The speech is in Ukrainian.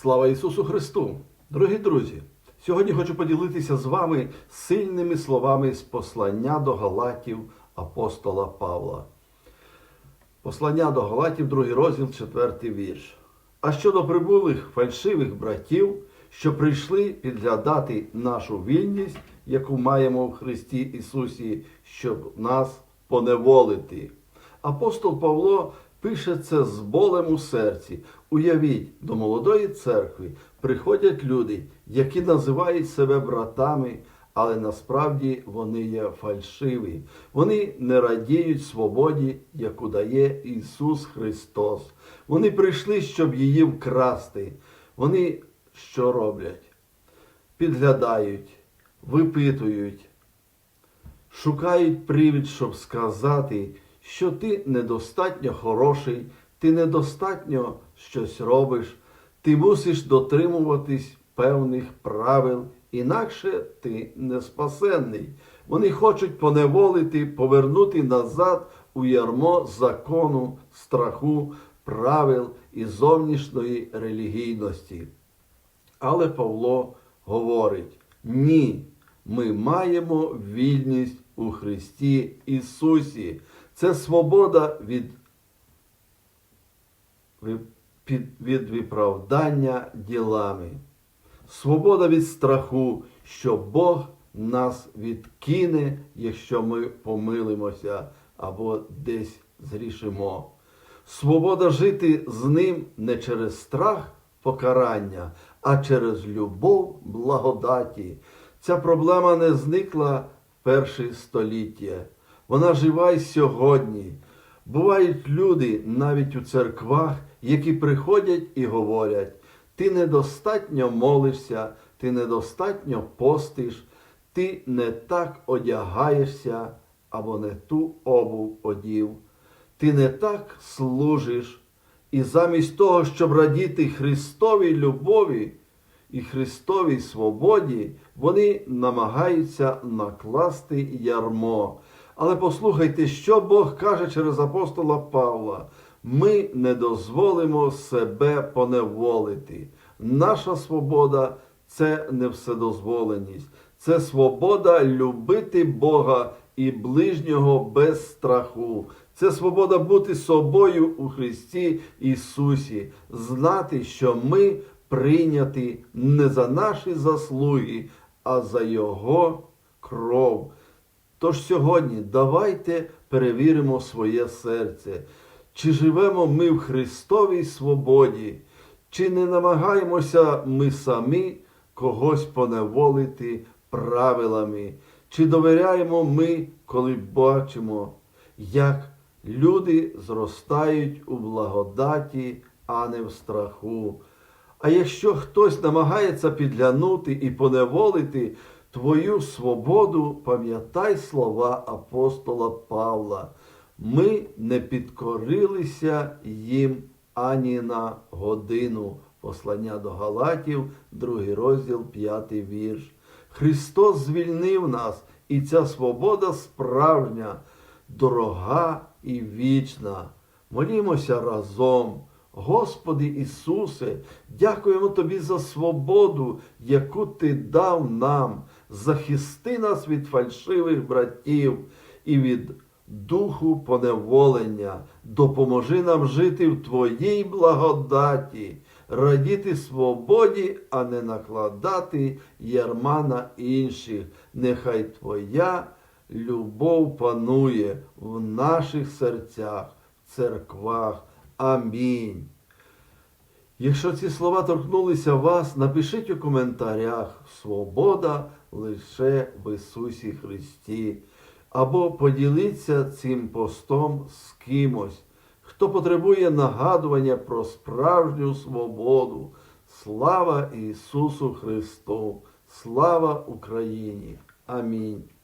Слава Ісусу Христу! Дорогі друзі! Сьогодні хочу поділитися з вами сильними словами з послання до Галатів апостола Павла. Послання до Галатів, другий розділ, четвертий вірш. А щодо прибулих фальшивих братів, що прийшли підглядати нашу вільність, яку маємо в Христі Ісусі, щоб нас поневолити. Апостол Павло пише це з болем у серці. Уявіть, до молодої церкви приходять люди, які називають себе братами, але насправді вони є фальшиві. Вони не радіють свободі, яку дає Ісус Христос. Вони прийшли, щоб її вкрасти. Вони що роблять? Підглядають, випитують, шукають привід, щоб сказати, що ти недостатньо хороший, ти недостатньо щось робиш, ти мусиш дотримуватись певних правил, інакше ти не спасенний. Вони хочуть поневолити, повернути назад у ярмо закону, страху, правил і зовнішньої релігійності. Але Павло говорить: ні, ми маємо вільність у Христі Ісусі. Це свобода від, від, виправдання ділами, свобода від страху, що Бог нас відкине, якщо ми помилимося або десь зрішимо. Свобода жити з ним не через страх покарання, а через любов благодаті. Ця проблема не зникла в перші століття. Вона жива й сьогодні. Бувають люди навіть у церквах, які приходять і говорять: ти недостатньо молишся, ти недостатньо постиш, ти не так одягаєшся або не ту обув одів, ти не так служиш. І замість того, щоб радіти Христовій любові і Христовій свободі, вони намагаються накласти ярмо. Але послухайте, що Бог каже через апостола Павла. Ми не дозволимо себе поневолити. Наша свобода це не вседозволеність, це свобода любити Бога і ближнього без страху. Це свобода бути собою у Христі Ісусі, знати, що ми прийняті не за наші заслуги, а за Його кров. Тож сьогодні давайте перевіримо своє серце, чи живемо ми в Христовій свободі, чи не намагаємося ми самі когось поневолити правилами, чи довіряємо ми, коли бачимо, як люди зростають у благодаті, а не в страху. А якщо хтось намагається підглянути і поневолити твою свободу, пам'ятай слова апостола Павла. Ми не підкорилися їм ані на годину. Послання до Галатів, другий розділ, п'ятий вірш. Христос звільнив нас, і ця свобода справжня, дорога і вічна. Молімося разом. Господи Ісусе, дякуємо Тобі за свободу, яку Ти дав нам. Захисти нас від фальшивих братів і від духу поневолення. Допоможи нам жити в Твоїй благодаті, радіти свободі, а не накладати ярма на інших. Нехай Твоя любов панує в наших серцях, в церквах. Амінь. Якщо ці слова торкнулися вас, напишіть у коментарях Свобода лише в Ісусі Христі. Або поділіться цим постом з кимось, хто потребує нагадування про справжню свободу. Слава Ісусу Христу! Слава Україні! Амінь.